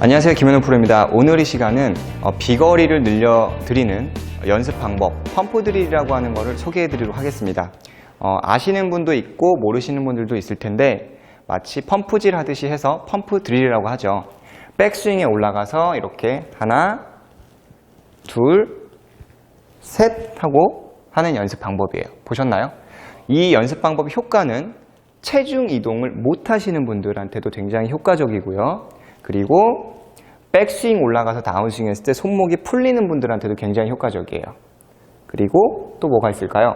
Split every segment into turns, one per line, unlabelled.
안녕하세요. 김현우 프로입니다. 오늘 이 시간은 어, 비거리를 늘려드리는 연습 방법, 펌프 드릴이라고 하는 것을 소개해 드리도록 하겠습니다. 어, 아시는 분도 있고 모르시는 분들도 있을 텐데 마치 펌프질 하듯이 해서 펌프 드릴이라고 하죠. 백스윙에 올라가서 이렇게 하나, 둘, 셋 하고 하는 연습 방법이에요. 보셨나요? 이 연습 방법의 효과는 체중 이동을 못 하시는 분들한테도 굉장히 효과적이고요. 그리고 백스윙 올라가서 다운스윙 했을 때 손목이 풀리는 분들한테도 굉장히 효과적이에요. 그리고 또 뭐가 있을까요?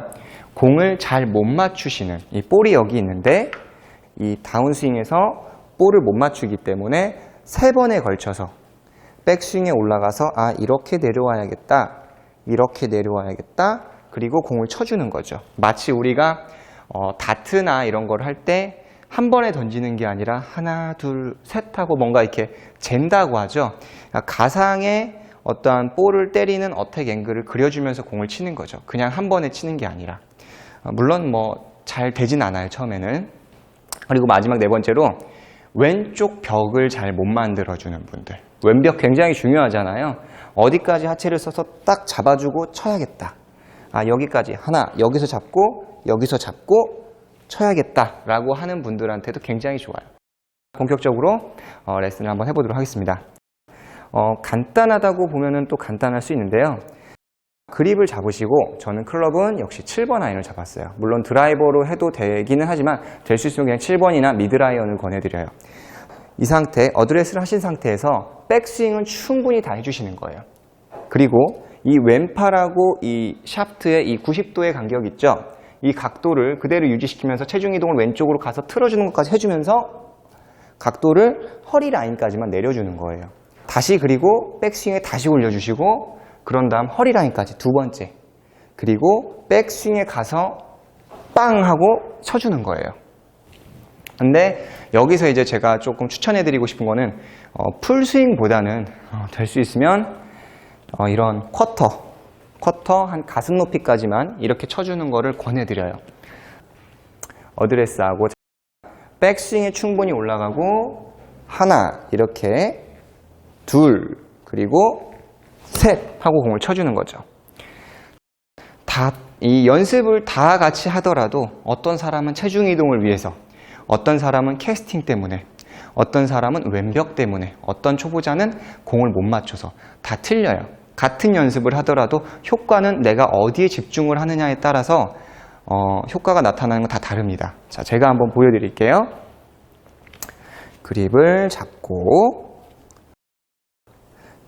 공을 잘 못 맞추시는 이 볼이 여기 있는데 이 다운스윙에서 볼을 못 맞추기 때문에 세 번에 걸쳐서 백스윙에 올라가서 아 이렇게 내려와야겠다 이렇게 내려와야겠다 그리고 공을 쳐주는 거죠 마치 우리가 어, 다트나 이런 걸 할 때 한 번에 던지는 게 아니라 하나 둘 셋 하고 뭔가 이렇게 잰다고 하죠 그러니까 가상의 어떠한 볼을 때리는 어택 앵글을 그려주면서 공을 치는 거죠 그냥 한 번에 치는 게 아니라 어, 물론 뭐 잘 되진 않아요 처음에는 그리고 마지막 네 번째로 왼쪽 벽을 잘 못 만들어주는 분들. 왼벽 굉장히 중요하잖아요. 어디까지 하체를 써서 딱 잡아주고 쳐야겠다. 아, 여기까지. 하나, 여기서 잡고, 여기서 잡고, 쳐야겠다. 라고 하는 분들한테도 굉장히 좋아요. 본격적으로 어, 레슨을 한번 해보도록 하겠습니다. 어, 간단하다고 보면은 또 간단할 수 있는데요. 그립을 잡으시고 저는 클럽은 역시 7번 아이언을 잡았어요. 물론 드라이버로 해도 되기는 하지만 될 수 있으면 그냥 7번이나 미드 아이언을 권해드려요. 이 상태, 어드레스를 하신 상태에서 백스윙은 충분히 다 해주시는 거예요. 그리고 이 왼팔하고 이 샤프트의 이 90도의 간격 있죠? 이 각도를 그대로 유지시키면서 체중 이동을 왼쪽으로 가서 틀어주는 것까지 해주면서 각도를 허리 라인까지만 내려주는 거예요. 다시 그리고 백스윙에 다시 올려주시고 그런 다음 허리 라인까지 두 번째. 그리고 백스윙에 가서 빵 하고 쳐주는 거예요. 근데 여기서 이제 제가 조금 추천해드리고 싶은 거는 어, 풀스윙보다는 어, 될수 있으면 어, 이런 쿼터, 쿼터 한 가슴 높이까지만 이렇게 쳐주는 거를 권해드려요. 어드레스하고 백스윙에 충분히 올라가고 하나 이렇게 둘 그리고 셋 하고 공을 쳐주는 거죠. 다 이 연습을 다 같이 하더라도 어떤 사람은 체중 이동을 위해서, 어떤 사람은 캐스팅 때문에, 어떤 사람은 왼벽 때문에, 어떤 초보자는 공을 못 맞춰서 다 틀려요. 같은 연습을 하더라도 효과는 내가 어디에 집중을 하느냐에 따라서 어, 효과가 나타나는 건 다 다릅니다. 자, 제가 한번 보여드릴게요. 그립을 잡고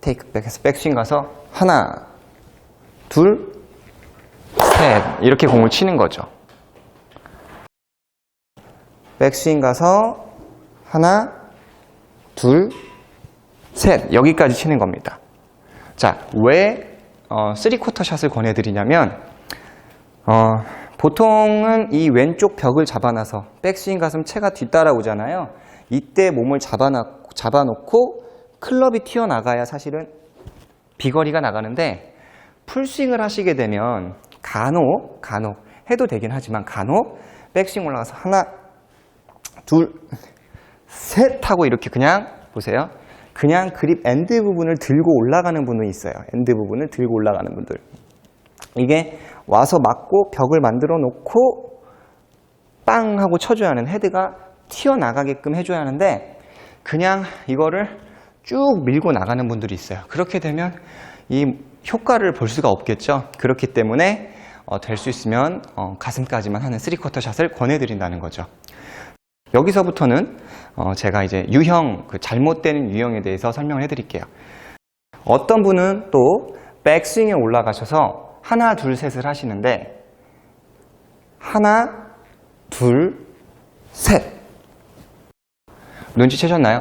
테이크 백에서 백스윙 가서 하나, 둘, 셋 이렇게 공을 치는 거죠. 백스윙 가서 하나, 둘, 셋 여기까지 치는 겁니다. 자, 왜 어, 3쿼터 샷을 권해드리냐면 어, 보통은 이 왼쪽 벽을 잡아놔서 백스윙 가슴 체가 뒤따라오잖아요. 이때 몸을 잡아놓고, 잡아놓고 클럽이 튀어나가야 사실은 비거리가 나가는데 풀스윙을 하시게 되면 간혹, 간혹 해도 되긴 하지만 간혹 백스윙 올라가서 하나, 둘, 셋 하고 이렇게 그냥 보세요. 그냥 그립 엔드 부분을 들고 올라가는 분이 있어요. 엔드 부분을 들고 올라가는 분들. 이게 와서 맞고 벽을 만들어 놓고 빵 하고 쳐줘야 하는 헤드가 튀어나가게끔 해줘야 하는데 그냥 이거를 쭉 밀고 나가는 분들이 있어요. 그렇게 되면 이 효과를 볼 수가 없겠죠. 그렇기 때문에 어, 될 수 있으면 어, 가슴까지만 하는 3쿼터 샷을 권해드린다는 거죠. 여기서부터는 어, 제가 이제 유형, 그 잘못되는 유형에 대해서 설명을 해드릴게요. 어떤 분은 또 백스윙에 올라가셔서 하나, 둘, 셋을 하시는데 하나, 둘, 셋 눈치채셨나요?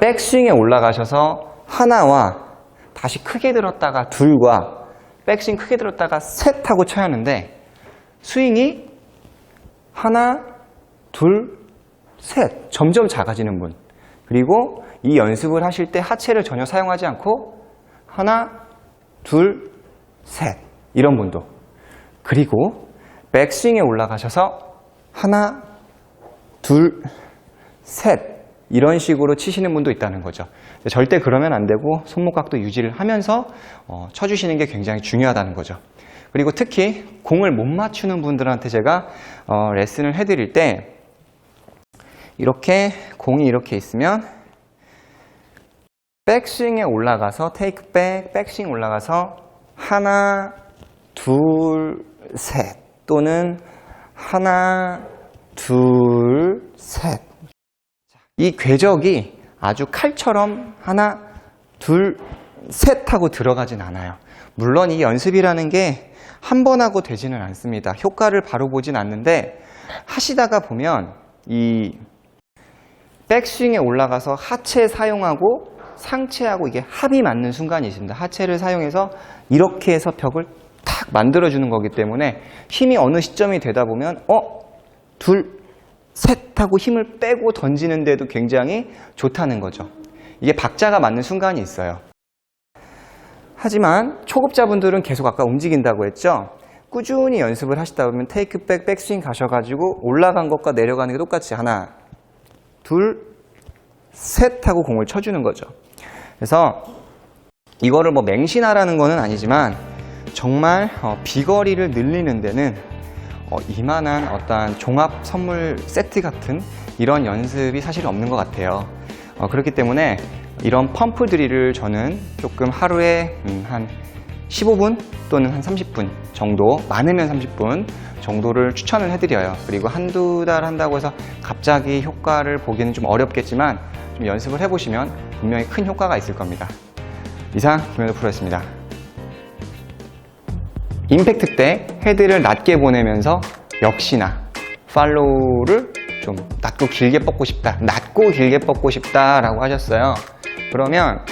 백스윙에 올라가셔서 하나와 다시 크게 들었다가 둘과 백스윙 크게 들었다가 셋 하고 쳐야 하는데 스윙이 하나, 둘, 셋 점점 작아지는 분 그리고 이 연습을 하실 때 하체를 전혀 사용하지 않고 하나, 둘, 셋 이런 분도 그리고 백스윙에 올라가셔서 하나, 둘, 셋 이런 식으로 치시는 분도 있다는 거죠. 절대 그러면 안 되고 손목각도 유지를 하면서 어, 쳐주시는 게 굉장히 중요하다는 거죠. 그리고 특히 공을 못 맞추는 분들한테 제가 어, 레슨을 해드릴 때 이렇게 공이 이렇게 있으면 백스윙에 올라가서 테이크 백, 백스윙 올라가서 하나, 둘, 셋 또는 하나, 둘, 셋. 이 궤적이 아주 칼처럼 하나, 둘, 셋 하고 들어가진 않아요. 물론 이 연습이라는 게 한 번 하고 되지는 않습니다. 효과를 바로 보진 않는데 하시다가 보면 이 백스윙에 올라가서 하체 사용하고 상체하고 이게 합이 맞는 순간이 있습니다. 하체를 사용해서 이렇게 해서 벽을 탁 만들어주는 거기 때문에 힘이 어느 시점이 되다 보면 어? 둘, 셋 하고 힘을 빼고 던지는데도 굉장히 좋다는 거죠. 이게 박자가 맞는 순간이 있어요. 하지만 초급자분들은 계속 아까 움직인다고 했죠. 꾸준히 연습을 하시다 보면 테이크백, 백스윙 가셔가지고 올라간 것과 내려가는 게 똑같이 하나, 둘, 셋 하고 공을 쳐주는 거죠. 그래서 이거를 뭐 맹신하라는 거는 아니지만 정말 어, 비거리를 늘리는 데는 어, 이만한 어떠한 종합 선물 세트 같은 이런 연습이 사실 없는 것 같아요. 어, 그렇기 때문에 이런 펌프 드릴을 저는 조금 하루에 음, 한 15분 또는 한 30분 정도, 많으면 30분 정도를 추천을 해드려요. 그리고 한두 달 한다고 해서 갑자기 효과를 보기는 좀 어렵겠지만 좀 연습을 해보시면 분명히 큰 효과가 있을 겁니다. 이상 김현우 프로였습니다. 임팩트 때 헤드를 낮게 보내면서 역시나 팔로우를 좀 낮고 길게 뻗고 싶다. 낮고 길게 뻗고 싶다라고 하셨어요. 그러면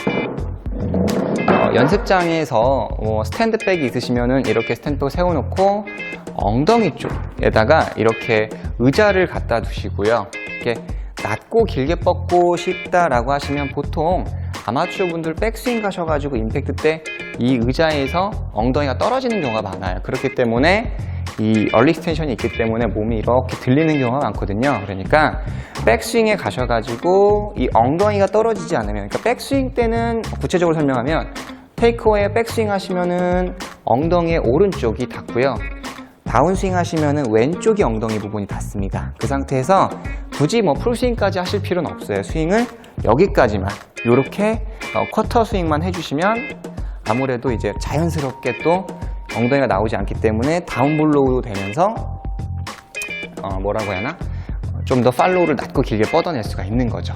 어, 연습장에서 뭐 스탠드백이 있으시면은 이렇게 스탠드백 세워놓고 엉덩이 쪽에다가 이렇게 의자를 갖다 두시고요. 이렇게 낮고 길게 뻗고 싶다라고 하시면 보통 아마추어 분들 백스윙 가셔가지고 임팩트 때 이 의자에서 엉덩이가 떨어지는 경우가 많아요. 그렇기 때문에 이 얼리 스텐션이 있기 때문에 몸이 이렇게 들리는 경우가 많거든요. 그러니까 백스윙에 가셔가지고 이 엉덩이가 떨어지지 않으면, 그러니까 백스윙 때는 구체적으로 설명하면 테이크어웨이 백스윙 하시면은 엉덩이의 오른쪽이 닿고요. 다운스윙 하시면은 왼쪽이 엉덩이 부분이 닿습니다. 그 상태에서 굳이 뭐 풀스윙까지 하실 필요는 없어요. 스윙을 여기까지만 이렇게 어, 쿼터 스윙만 해주시면 아무래도 이제 자연스럽게 또 엉덩이가 나오지 않기 때문에 다운블로우 되면서 어, 뭐라고 해야 하나 좀 더 팔로우를 낮고 길게 뻗어낼 수가 있는 거죠.